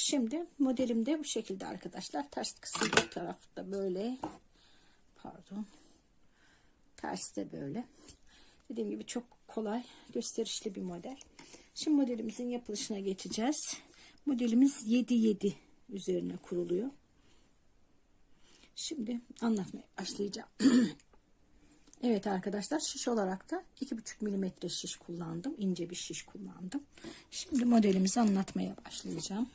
Şimdi modelim de bu şekilde arkadaşlar. Ters kısmı bu tarafta böyle. Pardon. Ters de böyle. Dediğim gibi çok kolay, gösterişli bir model. Şimdi modelimizin yapılışına geçeceğiz. Modelimiz 7-7 üzerine kuruluyor. Şimdi anlatmaya başlayacağım. evet arkadaşlar şiş olarak da 2,5 milimetre şiş kullandım. ince bir şiş kullandım. Şimdi modelimizi anlatmaya başlayacağım.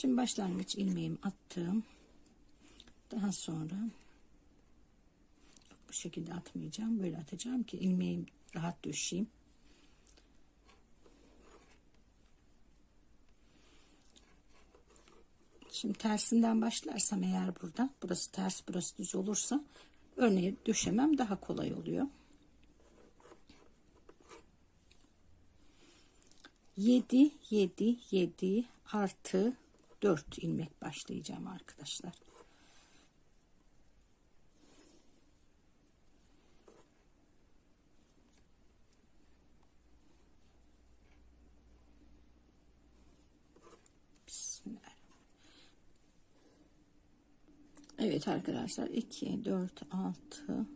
Şimdi başlangıç ilmeğimi attım. Daha sonra bu şekilde atmayacağım. Böyle atacağım ki ilmeğim rahat düşeyim. Şimdi tersinden başlarsam eğer burada burası ters burası düz olursa örneğe düşemem daha kolay oluyor. 7 7 7 artı 4 ilmek başlayacağım arkadaşlar. Evet arkadaşlar 2 4 6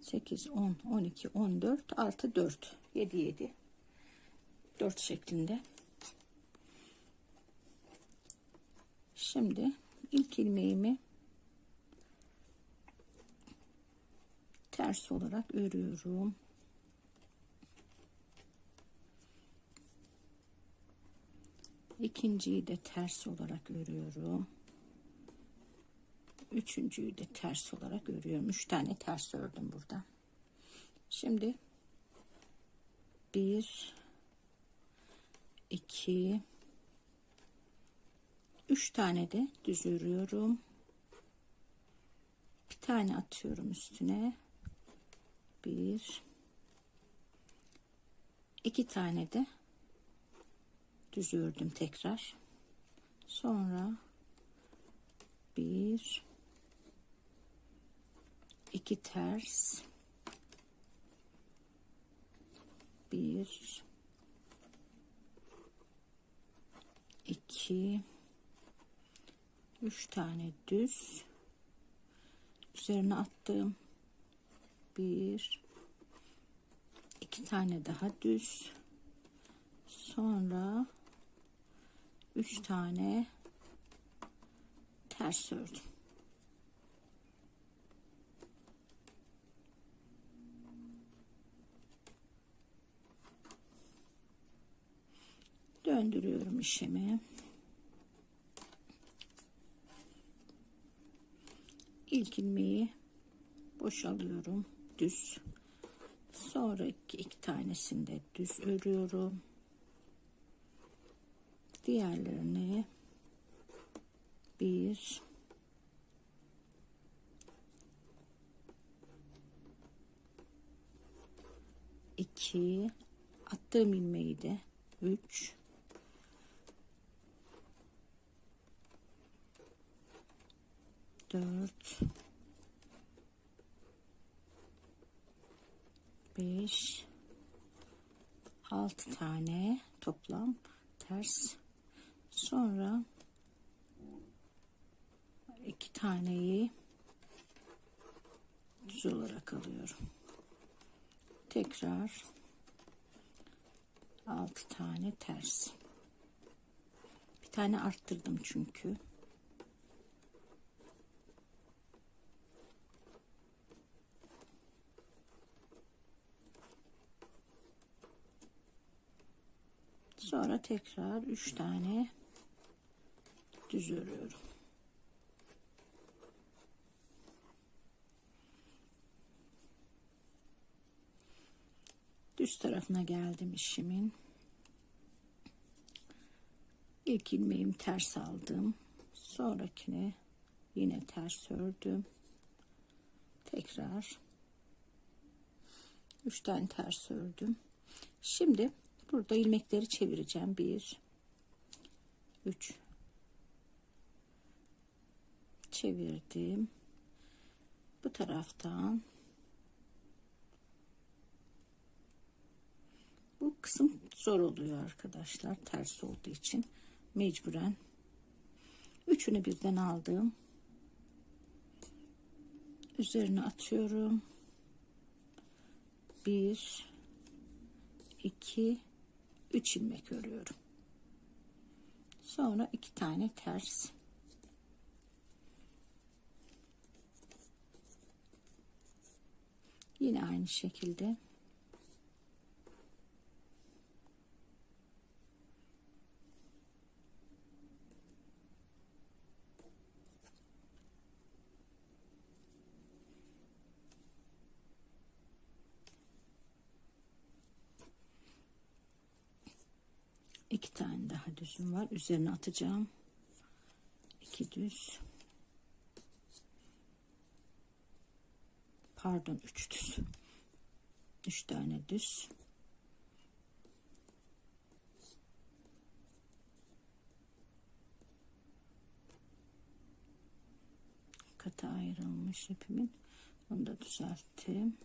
8 10 12 14 artı 4 7 7 4 şeklinde Şimdi ilk ilmeğimi ters olarak örüyorum. İkinciyi de ters olarak örüyorum. Üçüncüyü de ters olarak örüyorum. Üç tane ters ördüm burada. Şimdi bir, iki, 3 tane de düz örüyorum. Bir tane atıyorum üstüne. Bir, iki tane de düz ördüm tekrar. Sonra bir, iki ters, bir, iki, 3 tane düz. Üzerine attığım bir iki tane daha düz. Sonra üç tane ters ördüm. Döndürüyorum işimi ilk ilmeği boşalıyorum düz. Sonraki iki tanesini de düz örüyorum. Diğerlerini bir iki attığım ilmeği de üç 4 5 6 tane toplam. Ters. Sonra iki taneyi düz olarak alıyorum. Tekrar 6 tane ters. Bir tane arttırdım çünkü Sonra tekrar üç tane düz örüyorum. Düz tarafına geldim işimin. İlk ilmeğimi ters aldım. Sonrakine yine ters ördüm. Tekrar üç tane ters ördüm. Şimdi Burada ilmekleri çevireceğim. 1 3 çevirdim. Bu taraftan kısım zor oluyor arkadaşlar. Ters olduğu için mecburen. Üçünü birden aldım. Üzerine atıyorum. Bir, iki, üç ilmek örüyorum. Sonra iki tane ters. Yine aynı şekilde. İki tane daha düzüm var. Üzerine atacağım. İki düz. Pardon üç düz. Üç tane düz. Kata ayrılmış ipimin. Onu da düzelttim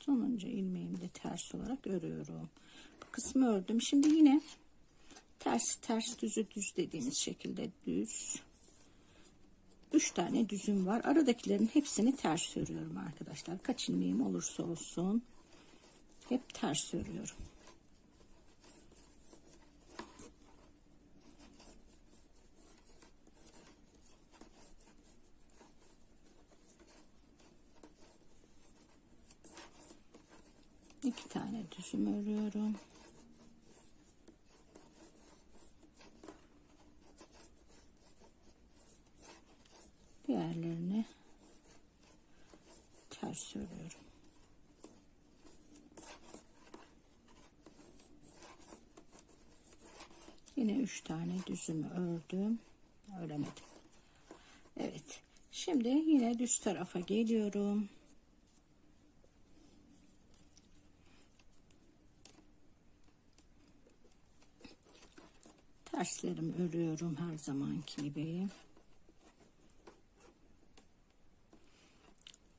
sonuncu ilmeğimi de ters olarak örüyorum. Bu kısmı ördüm. Şimdi yine ters ters düzü düz dediğimiz şekilde düz. Üç tane düzüm var. Aradakilerin hepsini ters örüyorum arkadaşlar. Kaç ilmeğim olursa olsun hep ters örüyorum iki tane düzüm örüyorum. Diğerlerini ters örüyorum. Yine üç tane düzümü ördüm. Öremedim. Evet şimdi yine düz tarafa geliyorum terslerimi örüyorum her zamanki gibi.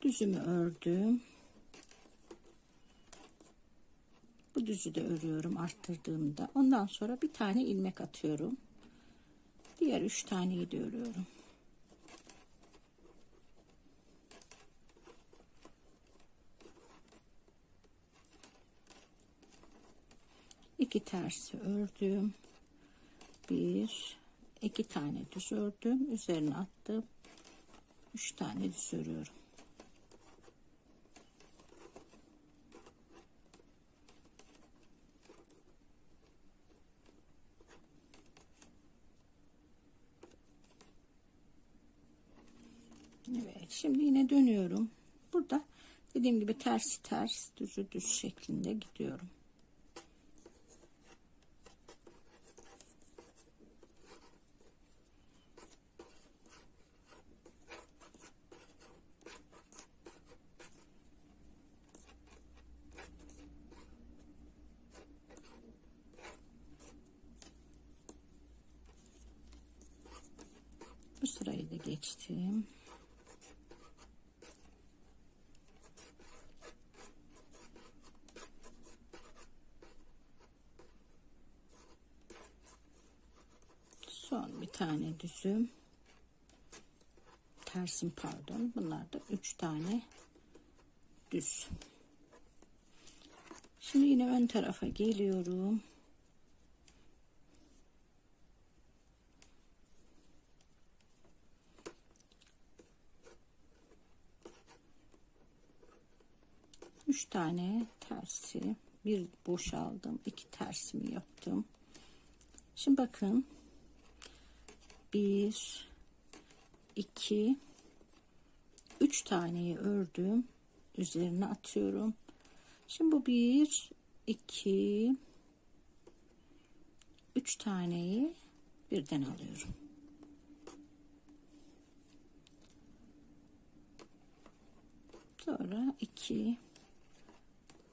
Düzümü ördüm. Bu düzü de örüyorum arttırdığımda. Ondan sonra bir tane ilmek atıyorum. Diğer üç taneyi de örüyorum. İki tersi ördüm bir iki tane düz ördüm. Üzerine attım. Üç tane düz örüyorum. Evet şimdi yine dönüyorum. Burada dediğim gibi ters ters düzü düz şeklinde gidiyorum Bu sırayı da geçtim. Son bir tane düzüm. Tersim pardon. Bunlar da üç tane düz. Şimdi yine ön tarafa geliyorum. Üç tane tersi. Bir boşaldım iki tersimi yaptım. Şimdi bakın. Bir iki üç taneyi ördüm. Üzerine atıyorum. Şimdi bu bir iki üç taneyi birden alıyorum. Sonra iki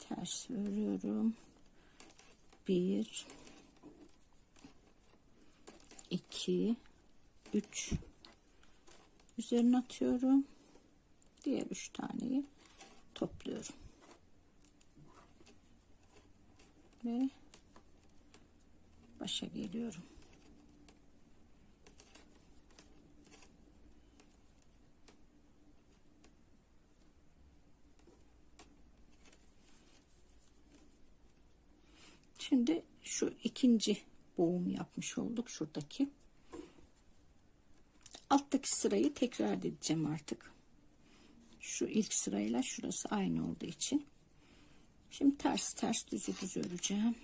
ters örüyorum. Bir, iki, üç, üzerine atıyorum. Diğer üç taneyi topluyorum. Ve başa geliyorum. Şimdi şu ikinci boğum yapmış olduk şuradaki. Alttaki sırayı tekrar edeceğim artık. Şu ilk sırayla şurası aynı olduğu için. Şimdi ters ters düzü düz öreceğim.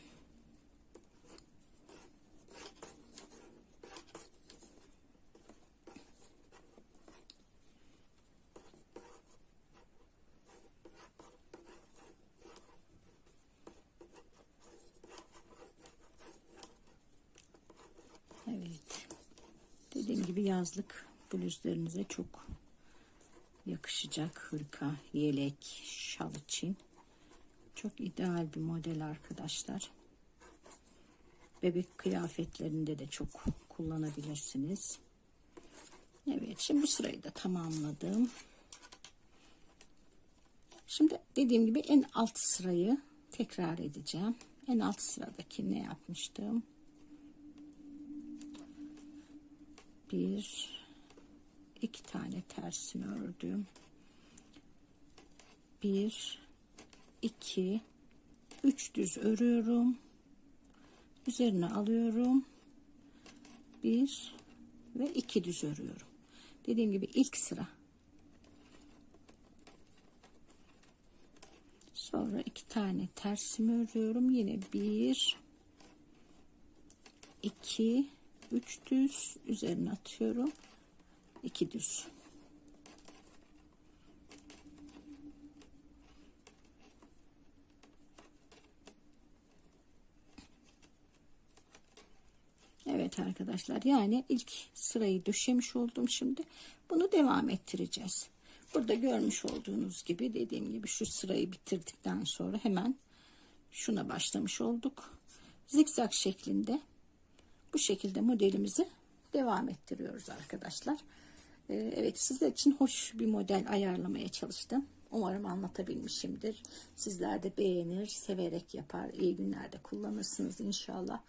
Evet. Dediğim gibi yazlık bluzlarınıza çok yakışacak hırka, yelek, şal için. Çok ideal bir model arkadaşlar. Bebek kıyafetlerinde de çok kullanabilirsiniz. Evet şimdi bu sırayı da tamamladım. Şimdi dediğim gibi en alt sırayı tekrar edeceğim. En alt sıradaki ne yapmıştım? Bir, iki tane tersini ördüm. Bir, iki, üç düz örüyorum. Üzerine alıyorum. Bir ve iki düz örüyorum. Dediğim gibi ilk sıra. Sonra iki tane tersimi örüyorum. Yine bir, iki, üç düz üzerine atıyorum. iki düz. Evet arkadaşlar yani ilk sırayı döşemiş oldum şimdi. Bunu devam ettireceğiz. Burada görmüş olduğunuz gibi dediğim gibi şu sırayı bitirdikten sonra hemen şuna başlamış olduk. Zikzak şeklinde bu şekilde modelimizi devam ettiriyoruz arkadaşlar. Ee, evet sizler için hoş bir model ayarlamaya çalıştım. Umarım anlatabilmişimdir. Sizler de beğenir, severek yapar, iyi günlerde kullanırsınız inşallah.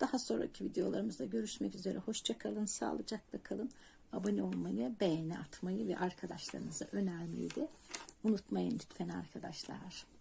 Daha sonraki videolarımızda görüşmek üzere. Hoşçakalın, sağlıcakla kalın. Abone olmayı, beğeni atmayı ve arkadaşlarınıza önermeyi de unutmayın lütfen arkadaşlar.